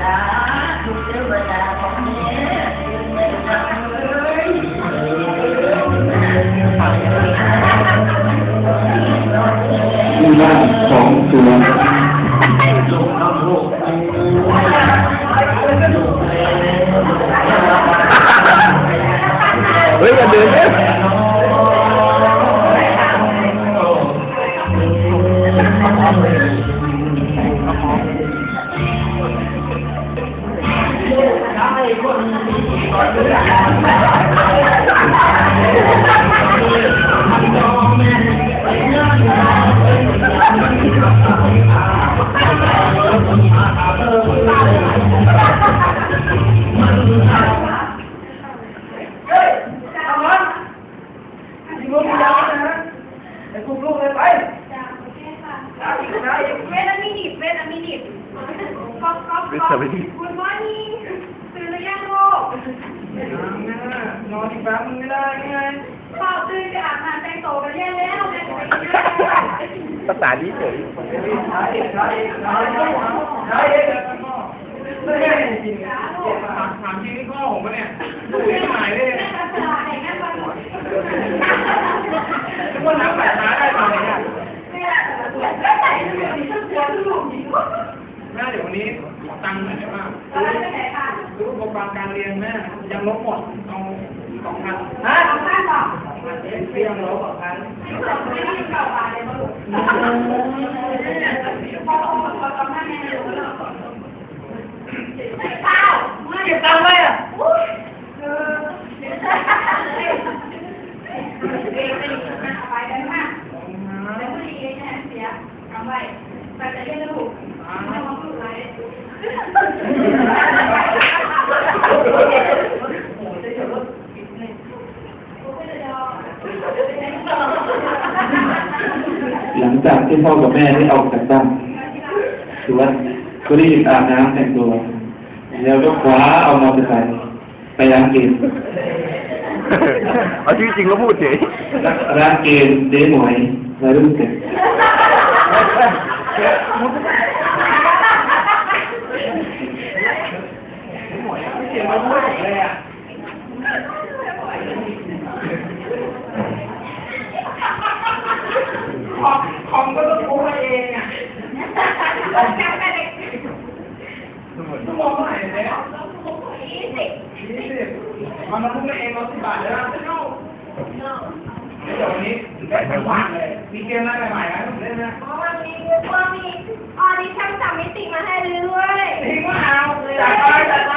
ลาทุกเทวดา Stop, stop, Wait stop. a minute. Good morning. ตื่นหรือยังลูกนอนอีกแป๊บนึงไม่ได้ไงพ่อตื่นไปอาบน้ำแต่งตัวกันเรียนแล้วแม่จะไปกินข้าวแล้วภาษาดีเฉยใช่ใช่ใช่ใช่ไม่ได้จริงถามถามจริงนี่พ่อผมปะเนี่ยดูไม่หายเลย ววันนี้ขอตังค์หน่อยได้ไหมอะไรไปไหนคะซื้ออุปกรณ์การเรียนแม่ยังลบหมดเอาสองพันฮะของบ้านบอกเรียงลบสองพันไม่ได้เก่าบาเลยลูกพ่อพ่อทำให้แม่ดูแล้วข้าวไม่เก็บตังค์ไว้อะ เออเด็กไปไปได้มาก แล้วผู้ดีเนี่ยเสียทำไว้แต่จะเรียนลูกไม่ต้องลูกไร หลั งจากที่พ่อกับแม่ได้ออกจากบ้านสวนก็รีบอาบน้ำแต่งตัว แล้วก็คว้าเอามอเตอร์ไซค์ไปร้านเกมเอาชื่อจริงแล้วพูดเฉยร้านเกมเจ๊หมวยวัยรุ่นเด็กเก็บมาพูดเลยอะคอมคอมก็ต้องพูดเองอะ ชั่วโมงเท่าไหร่เนี่ยยี่สิบมันมาพูดเองเราสิบบาทเลยนะเดี๋ยววันนี้ได้ทั้งวันเลยมีเกมอะไรใหม่ๆไหมผมเล่นไหมวันนี้ว่ามีออดิชั่นสามมิติมาให้ด้วยจริงว่าเอาจัดไปจัดไป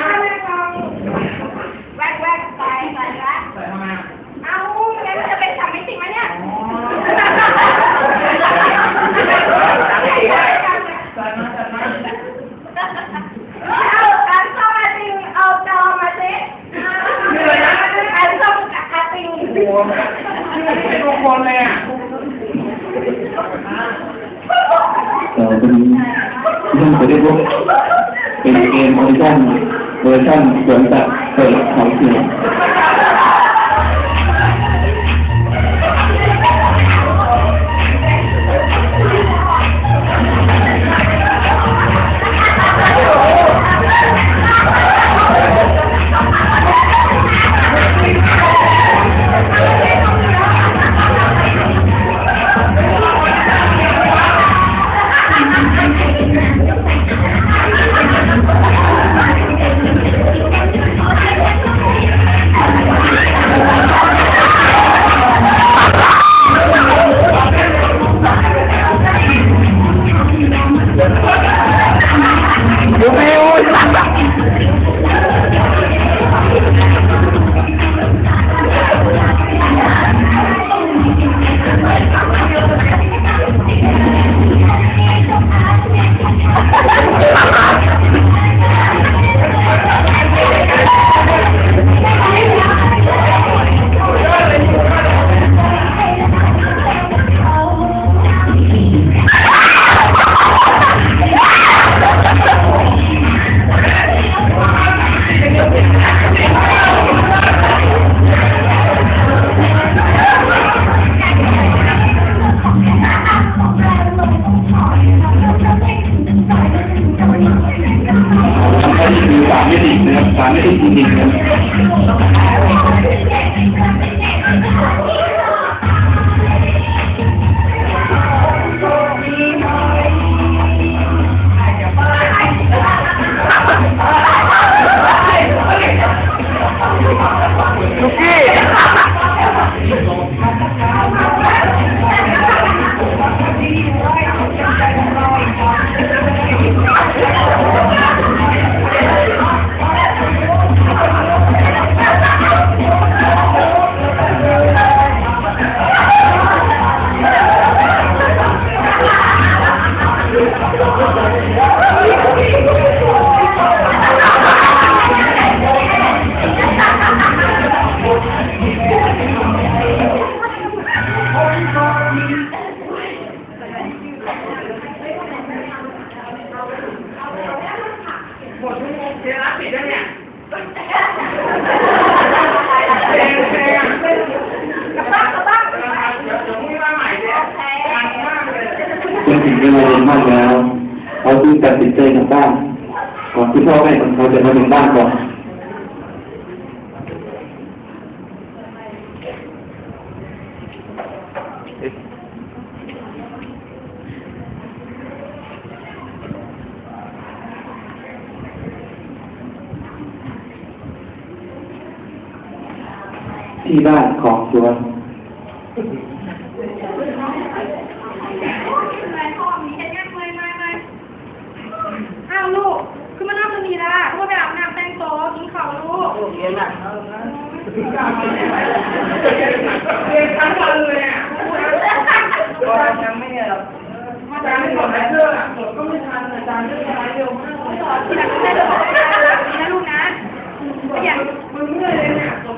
เห็นแล้เนี่ยแดงแดกระตั้งกระตั้งเดี๋ยวผมมีมาใหม่เลดังมาเลยจริงๆเวลาเรียนมากแล้วเขาต้องตัดสินใจกังบ้านก่อนที่พ่อแม่ของเขาจะมาถึงบ้านก่อน ที่บ้านของสวนอะไรพ่อมีแค่แง่เลยมาเลยอ้าวลูก คือมานั่งตรงนี้ละพ่อไปอาบน้ำแต่งตัวกินข้าวลูกเรียนทั้งวันเลยอะก็ยังไม่เนี่ยหรอกอาจารย์ไม่สอนเรื่องอะผมก็ไม่ทันอาจารย์เรื่องอะไรเร็วมากเลยทีหลังแม่จะบอกให้นะนะลูกนะไม่อยาก มึงเมื่อยเลยเนี่ย โอ้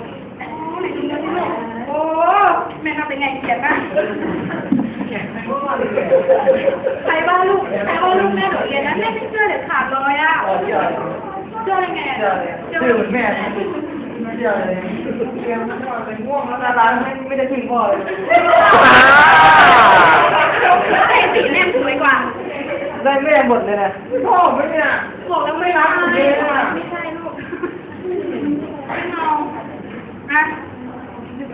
ยจริงนะลูกโอ้แม่ทำ เป็นไงเกลียดมากแข็งไม่ว่าเลยใครว่าลูกใครว่าลูกแม่โดดเรียนนะแม่ไม่เชื่อเด็ดขาดเลยอะเชื่อเชื่อยังไงเชื่อเลยเชื่อเหมือนแม่ไม่เชื่อเลยเรียนไม่ว่าเลยง่วงแล้วร้านไม่ไม่ได้ถึงพ่อเลยไอ้สีแม่สวยกว่า ได้แม่หมดเลยนะพ่อไม่เนี่ยบอกแล้วไม่รักไม่ไม่ใช่ลูกไม่เอาอะดึก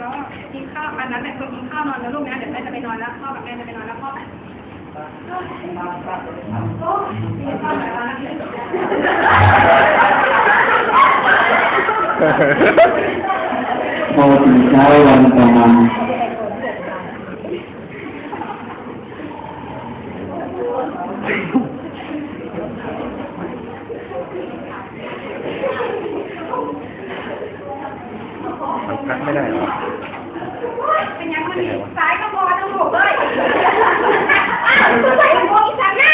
แล้วกินข้าวอันนั้นแหละคนกินข้าวนอนแล้วลูกนะเดี๋ยวแม่จะไปนอนแล้วพ่อกับแม่จะไปนอนแล้วพ่อโอ้ยกินข้าวหน่อยวันละพอถึงเช้าวันประมาณนพักไม่ได้หรอ เป็นยังมันซ้ายก็พอต้องถูกเลยอ้าวตัวใส่หัวอีสานหน้า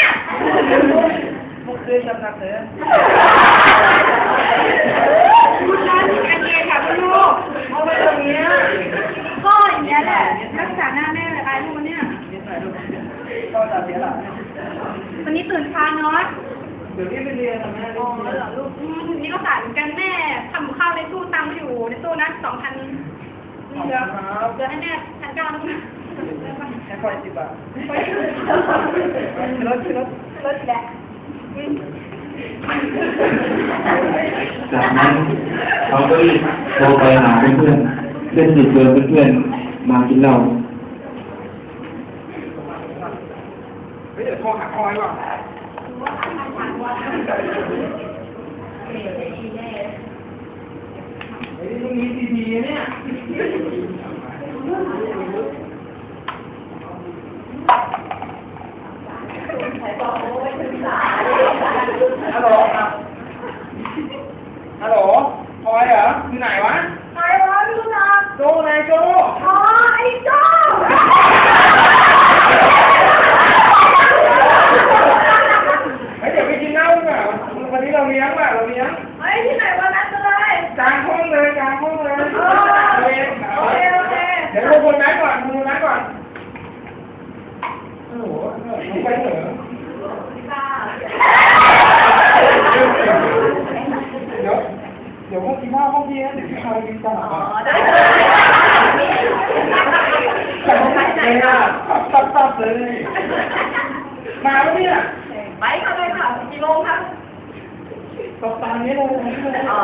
มุกเคยจำนักเลยคุณน้าสิอันเย็นค่ะคุณลูกเอาไปตรงนี้ก็อย่างเงี้ยแหละรักษาหน้าแม่เลยไอ้ลูกเนี่ยก็จะเสียหลักวันนี้ตื่นช้าเนาะเดี๋ยวนี้ไปเรียนทำไมอ๋อเหรอลูกอืมนี่ก็สารกันแม่ทำข้าวในตู้ตังค์อยู่ในตู้นะสองพันนี่เหลือเหลือให้แม่พันเก้าแล้วนะแค่คอยสิบบาทรถรถรถแหละ จากนั้นเขาก็รีบโทรไปหาเพื่อนเพื่อนสนิทเพื่อนเพื่อนมากินเหล้าเฮ้ยเดี๋ยวโทรหาคอยว่ะเฮ้ยตรงนี้ดีๆเนี่ย ฮัลโหลฮัลโหลคอยเหรออยู่ไหนวะ ใครวะลูกนะ โจนายโจ อ๋อไอ้โจ้ เฮ้ยเดี๋ยวไปกินเหล้าดีกว่าวันนี้เราเลี้ยงว่ะเราเลี้ยง เฮ้ยที่ไหนวันนั้นเลย กลางห้องเลยกลางห้องเลย เออโอเคโอเค เดี๋ยวเราคนนั้นก่อนคนนั้นก่อนโอ้โหไปเหรอเดี๋ยวเดี๋ยวพวกกินข้าวห้อง พี่นะเดี๋ยวพี่พาไปกินตลาดอ๋อก่อนได้แต่ห้องไหนอะตับตับเลย มาแล้วเนี่ย ไปค่ะไปค่ะกี่โมงคะ ตบตามนี้เลย อ๋อ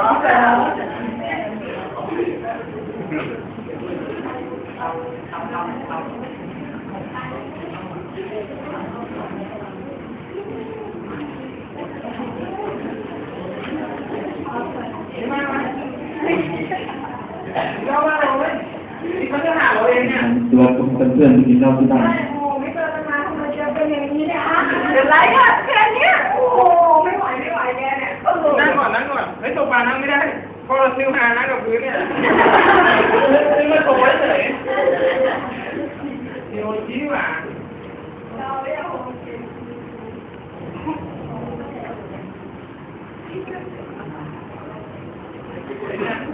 มามาเรามาเลยนี่เขาจะหาเราเองเนี่ย ชวน เพื่อนๆไปกินเหล้าที่บ้านโอ้ไม่เจอกันนานทำไมเจอเป็นอย่างนี้เนี่ยเดี๋ยวไล่ค่ะนี้ยโอ้โหไม่ไหวไม่ไหวแกเนี่ยเออ นั่งก่อนนั่งก่อนเฮ้ยตกปลานั่งไม่ได้เพราะเราซื้อมานั่งกับพื้นเนี่ยซื้อมาโชว์เฉยโยนชี้ว่า เราไม่เอา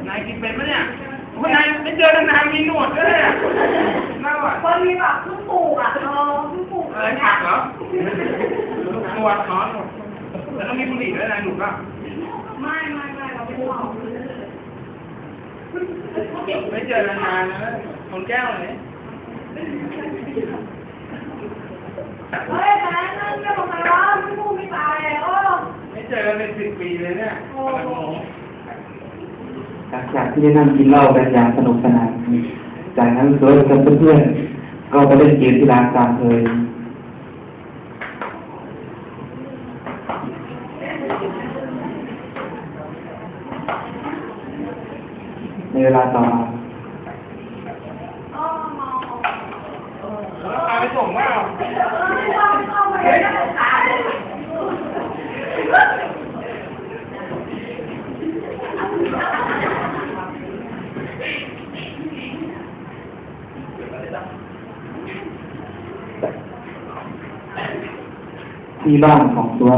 นายกินเป็นปะเนี่ยวันนายไม่เจอ กันนานมีหนวดด้วยเนี่ยเล่าอะคนมีแบบเพิ่งปลูกอะเออเพิ่งปลูกอะไรผักเหรอหนวดเนาะแล้วต้องมีบุหรี่ด้วยนะหนูก็ไม่ไม่ไม่เราไม่เอาไม่เจอกันนานนะคนแก้วเลยเฮ้ยแต่นั่นเรื่องของใครวะไม่พูดไม่ตายโอ้ไม่เจอกันเป็นสิบปีเลยเนี่ยโอ้โหหลังจากที่ได้นั่งกินเหล้ากันอย่างสนุกสนาน จากนั้นเซิร์ฟกับเพื่อนๆก็ไปเล่นเกมที่ร้านตามเคยในเวลาต่อมาไปส่งว่า ที่บ้านของตัว